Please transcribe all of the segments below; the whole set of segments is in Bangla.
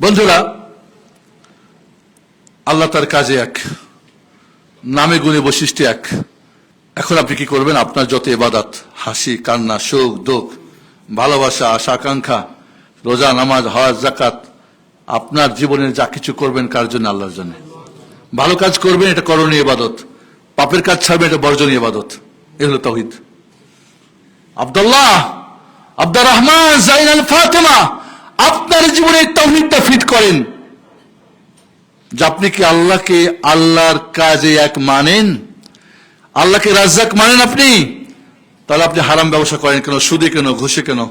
বন্ধুরা, আল্লাহ তার কাজে এক, নামে গুণে বৈশিষ্ট্য এক। এখন আপনি কি করবেন? আপনার যত এবাদাত হাসি, কান্না শোক দোক ভালোবাসা, আশা, আকাঙ্ক্ষা, রোজা, নামাজ, হজ জাকাত আপনার জীবনের যা কিছু করবেন কার জন্য? আল্লাহর জন্য। ভালো কাজ করবেন, এটা করণীয় ইবাদত। পাপের কাজ ছাড়বেন, এটা বর্জনীয় ইবাদত। এ হলো তহিদ। আব্দুল্লাহ আব্দুর রহমান ফাতেমা আপনার জীবনে তৌহিদটা ফিট করেন। যে আপনি কি আল্লাহকে আল্লাহর কাজে এক মানেন? আল্লাহকে রাজ্জাক মানেন আপনি? তাহলে আপনি হারাম ব্যবসা করেন কেন? সুদে কেন? ঘুষে কেন?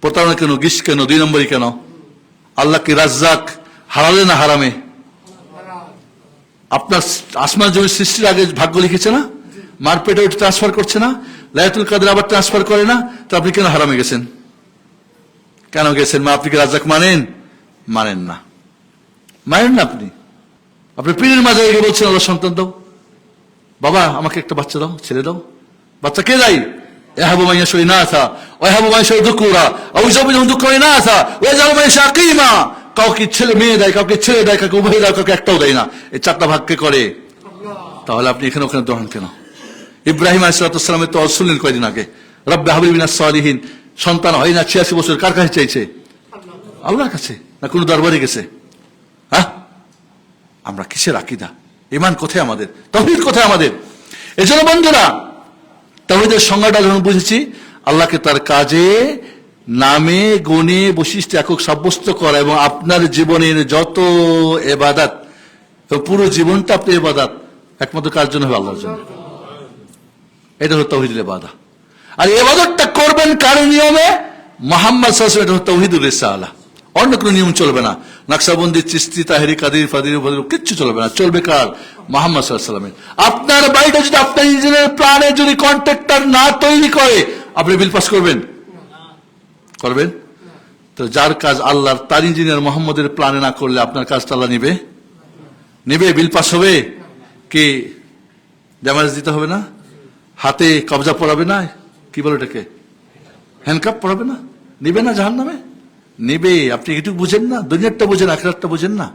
প্রতারণা কেন? গিস কেন? দুই নম্বরই কেন? আল্লাহকে রাজ্জাক হারালে না হারামে? আপনার আসমান জমির সৃষ্টির আগে ভাগ্য লিখেছে না? মারপেটে ওটা ট্রান্সফার করছে না? লায়াতুল কাদের আবার ট্রান্সফার করে না? তো আপনি কেন হারামে গেছেন? কেন গেছেন? মা আপনি কি রাজ্জাক মানেন? মানেন না। মানেন না আপনি। আপনি পীরের মাঝে গিয়ে বলছেন, আল্লাহ সন্তান দাও। বাবা, আমাকে একটা বাচ্চা দাও, ছেলে দাও। বাচ্চা কে দেয়? এহাবু না আসা না আসা কাউকে ছেলে মেয়ে দেয়, কাউকে ছেলে দেয়, কাউকে কাউকে একটাও দেয় না। এই চারটা ভাগকে করে? তাহলে আপনি এখানে ওখানে কেন? ইব্রাহিম আলাইসালামের তো শুনলেন কয়দিন আগে? রব্বে সালিহীন। সন্তান হয় না, ছিয়াশি বছর, কার কাছে চাইছে? আল্লাহর কাছে, না কোনো দরবারে গেছে? হ্যাঁ? আমরা কিসের আকিদা? ইমান কোথায় আমাদের? তহিদ কোথায় আমাদের? এজন্য বন্ধুরা, তহিদের সংজ্ঞাটা যখন বুঝেছি, আল্লাহকে তার কাজে, নামে, গুণে, বৈশিষ্ট্য, একক সাব্যস্ত করা এবং আপনার জীবনের যত এবাদাত, এবং পুরো জীবনটা আপনি এবাদাত, একমাত্র কার জন্য হবে? আল্লাহর জন্য। এটা হলো তৌহিদুল এবাদা। আর এবাদতটা করবেন কার নিয়মে? মোহাম্মদ তৌহিদুল রিসালা। অন্য কোনো নিয়ম চলবে না। নকশাবন্দি চিস্তি তাহেরি কাদির ফাদির কিচ্ছু চলবে না। চলবে কার? মোহাম্মদ সাল্লামের আপনার বাড়িটা যদি আপনার ইঞ্জিনিয়ার প্ল্যানে যদি কন্ট্রাক্টর না তৈরি করে, আপনি বিল পাস করবেন? করবেন? তো যার কাজ আল্লাহর, তার ইঞ্জিনিয়ার মোহাম্মদের প্ল্যানে না করলে আপনার কাজটা আল্লাহ নিবে? নিবে, বিল পাস হবে? কি? ড্যামেজ দিতে হবে না? হাতে কবজা পড়াবে না? কি বলে এটাকে? হ্যান্ডকাপ পড়াবে না? নিবে না জাহান নামে নিবে। আপনি এটুকু বুঝেন না? দুনিয়ারটা বুঝেন, আখেরাতটা বুঝেন না?